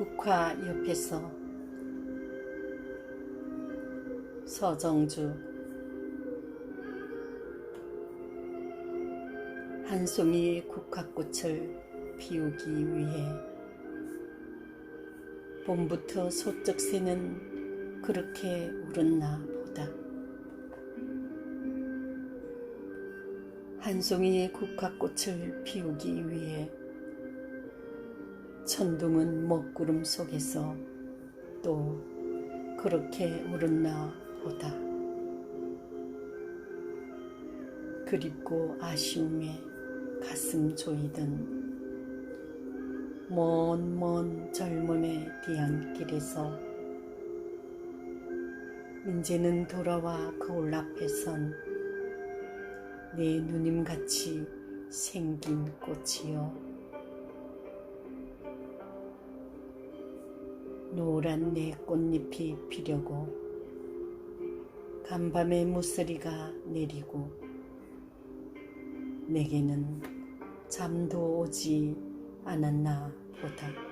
국화 옆에서 서정주 한 송이 국화꽃을 피우기 위해 봄부터 소쩍 새는 그렇게 울었나 보다. 한 송이 국화꽃을 피우기 위해 천둥은 먹구름 속에서 또 그렇게 울었나 보다. 그립고 아쉬움에 가슴 조이던 먼 먼 젊음의 뒤안길에서 이제는 돌아와 거울 앞에 선 내 누님같이 생긴 꽃이요. 노란 내 꽃잎이 피려고 간밤의 무스리가 내리고 내게는 잠도 오지 않았나 보다.